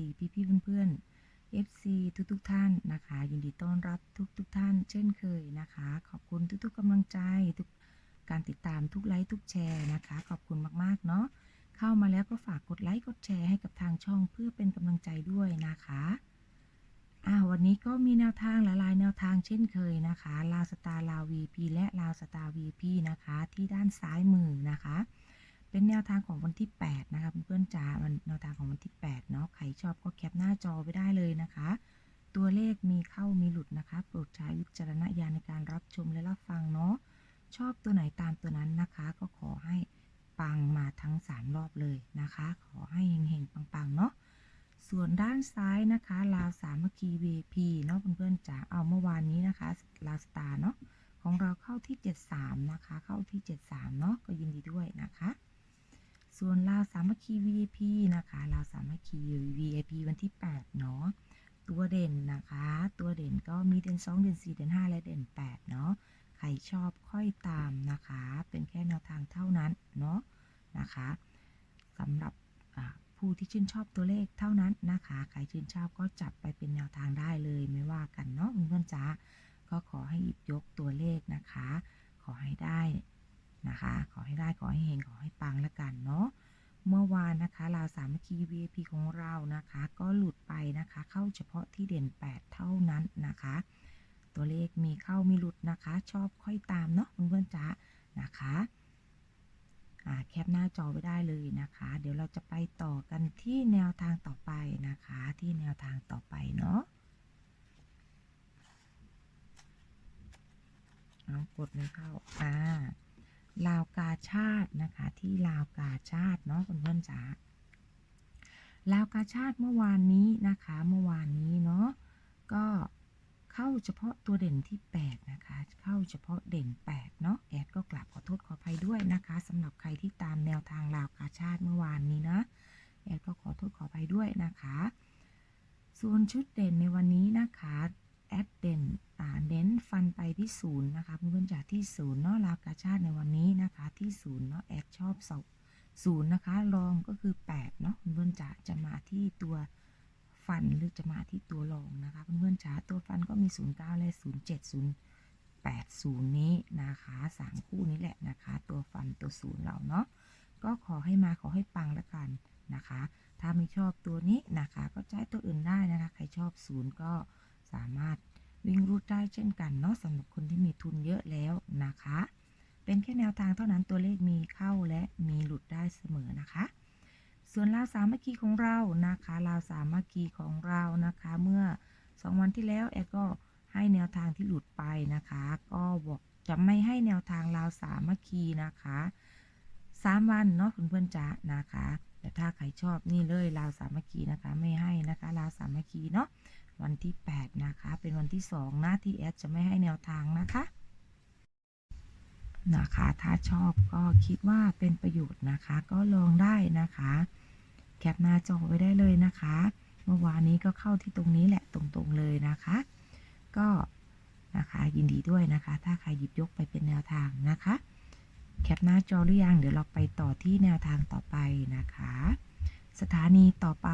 ดีพี่พี่ๆเพื่อนๆ FC ทุกทุกๆท่านนะคะ ยินดีต้อนรับทุกทุกๆท่าน เช่นเคยนะคะ ขอบคุณทุกๆกำลังใจทุกการติดตามทุกไลค์ทุกแชร์นะคะ ขอบคุณมากๆเนาะเข้ามาแล้วก็ฝากกดไลค์กดแชร์ให้กับทางช่องเพื่อเป็นกำลังใจด้วยนะคะอ่าวันนี้ก็มีแนวทางหลายๆแนวทางเช่นเคยนะคะลาวสตาร์ลาว VP และลาวสตาร์ VP นะคะ ที่ด้านซ้ายมือนะคะ เป็นแนวทางของวันที่ 8 นะคะเพื่อนๆจ๋าวันแนวทางของวันที่ 8 เนาะใครชอบก็แคปหน้าจอไว้ได้เลยนะคะ ตัวเลขมีเข้ามีหลุดนะคะโปรดใช้วิจารณญาณในการรับชมและรับฟังเนาะชอบตัวไหนตามตัวนั้นนะคะ ก็ขอให้ปังมาทั้ง 3 รอบเลยนะคะ ขอให้เฮงๆปังๆเนาะส่วนด้านซ้ายนะคะลาวสามัคคี VP เนาะเพื่อนๆจ๋าเอาเมื่อวานนี้นะคะลาวสตาร์เนาะของเราเข้าที่ 73 นะคะ เข้าที่ 73 เนาะก็ยินดีด้วยนะคะ ส่วนลาวสามัคคี VIP นะคะลาวสามัคคี VIP วันที่ 8 เนาะ ตัวเด่นนะคะ ตัวเด่นก็มีเด่น 2 เด่น 4 เด่น 5 และเด่น 8 เนาะ ใครชอบค่อยตามนะคะ เป็นแค่แนวทางเท่านั้นเนาะนะคะสำหรับผู้ที่ชื่นชอบตัวเลขเท่านั้นนะคะ ใครชื่นชอบก็จับไปเป็นแนวทางได้เลยไม่ว่ากันเนาะเพื่อนๆจ๋าก็ขอให้หยิบยกตัวเลขนะคะ ขอให้ได้ นะคะ ขอให้ได้ขอให้เฮงขอให้ปังละกันเนาะเมื่อวานนะคะลาวสามัคคี VIP ของเรานะคะ ก็หลุดไปนะคะ เข้าเฉพาะที่เด่น 8 เท่านั้นนะคะ ตัวเลขมีเข้ามีหลุดนะคะ ชอบค่อยตามเนาะเพื่อนๆจ๋านะคะอ่าแคปหน้าจอไว้ได้เลยนะคะ เดี๋ยวเราจะไปต่อกันที่แนวทางต่อไปนะคะ ที่แนวทางต่อไปเนาะเอากดไม่เข้า อ่า ลาวกาชาตินะคะ ที่ลาวกาชาติเนาะเพื่อนจ๋าลาวกาชาติเมื่อวานนี้นะคะ เมื่อวานนี้เนาะก็เข้าเฉพาะตัวเด่นที่ 8 นะคะ เข้าเฉพาะเด่น 8 เนาะแอดก็กลับขอโทษขออภัยด้วยนะคะสำหรับใครที่ตามแนวทางลาวกาชาติเมื่อวานนี้นะแอดก็ขอโทษขออภัยด้วยนะคะ ส่วนชุดเด่นในวันนี้นะคะแอดเด่นอ่าเน้นฟันไป ที่ศูนย์นะคะเพื่อนๆจากที่ศูนย์เนาะลาวกาชาติในวันนี้นะคะที่ศูนย์เนาะแอดชอบสองศูนย์นะคะรองก็คือ8เนาะเพื่อนๆจะจะมาที่ตัวฟันหรือจะมาที่ตัวรองนะคะเพื่อนๆจ๋าตัวฟันก็มี 09 และ 07 080 นี้นะคะสามคู่นี้แหละนะคะ ตัวฟันตัวศูนย์เราเนาะก็ขอให้มาขอให้ปังละกันนะคะ ถ้าไม่ชอบตัวนี้นะคะ ก็ใช้ตัวอื่นได้นะคะ ใครชอบศูนย์ก็สามารถ วิ่งรูดได้เช่นกันเนาะสำหรับคนที่มีทุนเยอะแล้วนะคะ เป็นแค่แนวทางเท่านั้นตัวเลขมีเข้าและมีหลุดได้เสมอนะคะ ส่วนลาวสามัคคีของเรานะคะลาวสามัคคีของเรานะคะ เมื่อสองวันที่แล้วแอดก็ให้แนวทางที่หลุดไปนะคะ ก็บอกจะไม่ให้แนวทางลาวสามัคคีนะคะสามวันเนาะเพื่อนๆจ๋านะคะ แต่ถ้าใครชอบนี่เลยลาวสามัคคีนะคะ ไม่ให้นะคะลาวสามัคคีเนาะ วันที่ 8 นะคะ เป็นวันที่2นะที่แอดจะไม่ให้แนวทางนะคะ นะคะ ถ้าชอบก็คิดว่าเป็นประโยชน์นะคะ ก็ลองได้นะคะ แคปหน้าจอไว้ได้เลยนะคะ เมื่อวานนี้ก็เข้าที่ตรงนี้แหละตรงๆเลยนะคะ ก็นะคะยินดีด้วยนะคะ ถ้าใครหยิบยกไปเป็นแนวทางนะคะ แคปหน้าจอหรือยังเดี๋ยวเราไปต่อที่แนวทางต่อไปนะคะ สถานีต่อไป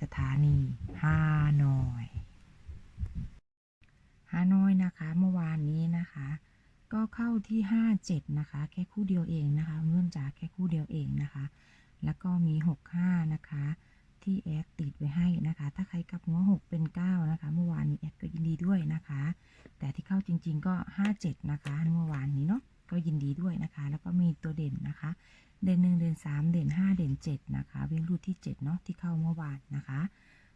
สถานีฮานอยฮานอยนะคะ เมื่อวานนี้นะคะ ก็เข้าที่57นะคะ แค่คู่เดียวเองนะคะเพื่อนจ๋าแค่คู่เดียวเองนะคะ แล้วก็มี65นะคะ ที่แอดติดไว้ให้นะคะ ถ้าใครกลับหัว6เป็น9นะคะ เมื่อวานนี้แอดก็ยินดีด้วยนะคะ แต่ที่เข้าจริง ๆ ก็57นะคะเมื่อวานนี้เนาะก็ยินดีด้วยนะคะ แล้วก็มีตัวเด่นนะคะ เด่น1เด่น3เด่น5เด่น7นะคะวิ่งรูดที่7เนาะที่เข้าเมื่อวานนะคะ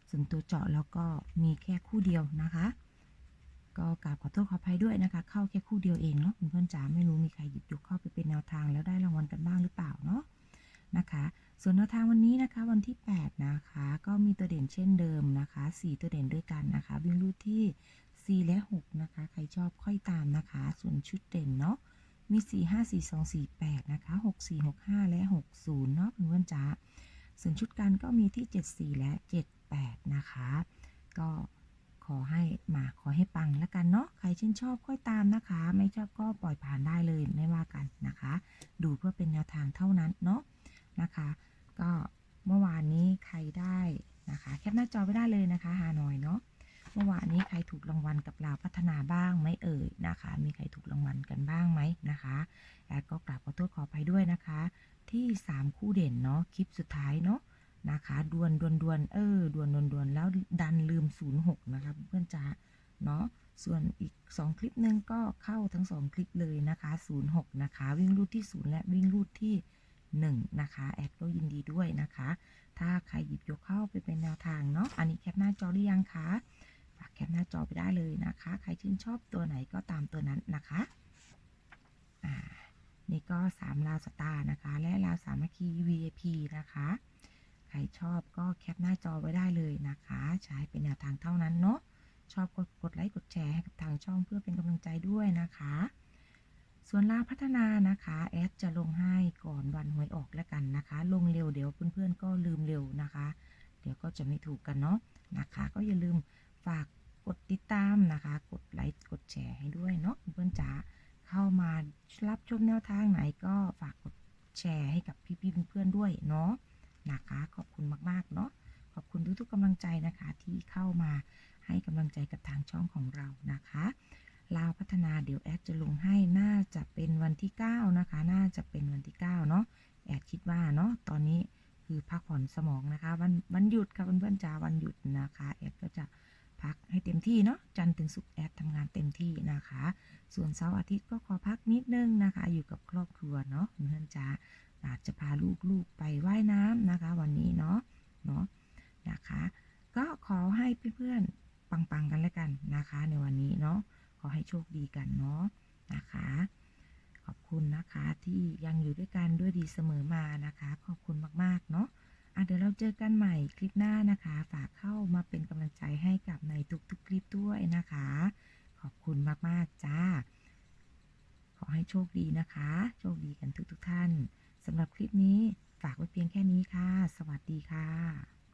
ส่วนตัวเจาะแล้วก็มีแค่คู่เดียวนะคะ ก็กราบขอโทษขออภัยด้วยนะคะ เข้าแค่คู่เดียวเองเนาะเพื่อนๆจ๋าไม่รู้มีใครหยิบยกเข้าไปเป็นแนวทางแล้วได้รางวัลกันบ้างหรือเปล่าเนาะนะคะ ส่วนแนวทางวันนี้นะคะ วันที่ 8 นะคะ ก็มีตัวเด่นเช่นเดิมนะคะ 4 ตัวเด่นด้วยกันนะคะ วิ่งรูดที่ 4 และ 6 นะคะ ใครชอบค่อยตามนะคะ ส่วนชุดเด่นเนาะมี 4 5 4 2 4 8 นะคะ 6 4 6 5 และ 60 เนาะเพื่อนๆจ๋าส่วนชุดกันก็มีที่ 74 และ 78 นะคะ ก็ ขอให้มาขอให้ปังแล้วกันเนาะใครชื่นชอบค่อยตามนะคะ ไม่ชอบก็ปล่อยผ่านได้เลยไม่ว่ากันนะคะ ดูเพื่อเป็นแนวทางเท่านั้นเนาะนะคะ ก็เมื่อวานนี้ใครได้นะคะ แคปหน้าจอไว้ได้เลยนะคะฮานอยเนาะเมื่อวานนี้ใครถูกรางวัลกับลาพัฒนาบ้างไหมเอ่ยนะคะ มีใครถูกรางวัลกันบ้างไหมนะคะแอดก็กราบขอโทษขอไปด้วยนะคะ ที่ 3 คู่เด่นเนาะคลิปสุดท้ายเนาะ นะคะดวนดวนดวนเออดวนดวนดวนแล้วดันลืม 06 นะคะเพื่อนจ๋าเนาะส่วนอีก 2 คลิปนึงก็เข้าทั้ง 2 คลิปเลยนะคะ 06 นะคะ วิ่งรูดที่ 0 และวิ่งรูดที่ 1 นะคะ แอดก็ยินดีด้วยนะคะ ถ้าใครหยิบยกเข้าไปเป็นแนวทางเนาะอันนี้แคปหน้าจอหรือยังคะฝากแคปหน้าจอไปได้เลยนะคะ ใครชื่นชอบตัวไหนก็ตามตัวนั้นนะคะอ่านี่ก็ 3 ลาวสตาร์นะคะ และลาวสามัคคี VIP นะคะ รชอบก็แคปหน้าจอไว้ได้เลยนะคะ ใช้เป็นแนวทางเท่านั้นเนาะชอบกดกดไลค์กดแชร์ให้กับทางช่องเพื่อเป็นกำลังใจด้วยนะคะ ส่วนลาพัฒนานะคะแอดจะลงให้ก่อนวันหวยออกแล้วกันนะคะ ลงเร็วเดี๋ยวเพื่อนๆก็ลืมเร็วนะคะ เดี๋ยวก็จะไม่ถูกกันเนาะนะคะ ก็อย่าลืมฝากกดติดตามนะคะ กดไลค์กดแชร์ให้ด้วยเนาะเพื่อนจ๋าเข้ามารับชมแนวทางไหนก็ฝากกดแชร์ให้กับพี่ๆเพื่อนๆด้วยเนาะ นะคะ ขอบคุณมาก ๆ เนาะขอบคุณทุกๆกำลังใจนะคะที่เข้ามาให้กำลังใจกับทางช่องของเรานะคะลาวพัฒนาเดี๋ยวแอดจะลงให้น่าจะเป็นวันที่ 9 นะคะ น่าจะเป็นวันที่ 9 เนาะแอดคิดว่าเนาะตอนนี้คือพักผ่อนสมองนะคะ วันวันหยุดค่ะเพื่อนๆจ้าวันหยุดนะคะแอดก็จะ พักให้เต็มที่เนาะจันถึงศุกแอดทำงานเต็มที่นะคะ ส่วนเสาร์อาทิตย์ก็ขอพักนิดนึงนะคะ อยู่กับครอบครัวเนาะเพื่อนจ๋าอาจจะพาลูกๆไปว่ายน้ำนะคะ วันนี้เนาะเนาะนะคะ ก็ขอให้เพื่อนๆปังๆกันแล้วกันนะคะ ในวันนี้เนาะขอให้โชคดีกันเนาะนะคะขอบคุณนะคะที่ยังอยู่ด้วยกันด้วยดีเสมอมานะคะ ขอบคุณมากๆ เนาะ่ะเดี๋ยวเราเจอกันใหม่คลิปหน้านะคะ ฝากเข้ามาเป็นกำลังใจให้กับในทุกๆคลิปด้วยนะคะ ขอบคุณมากๆจ้า ขอให้โชคดีนะคะ โชคดีกันทุกๆท่านสำหรับคลิปนี้ฝากไว้เพียงแค่นี้ค่ะ สวัสดีค่ะ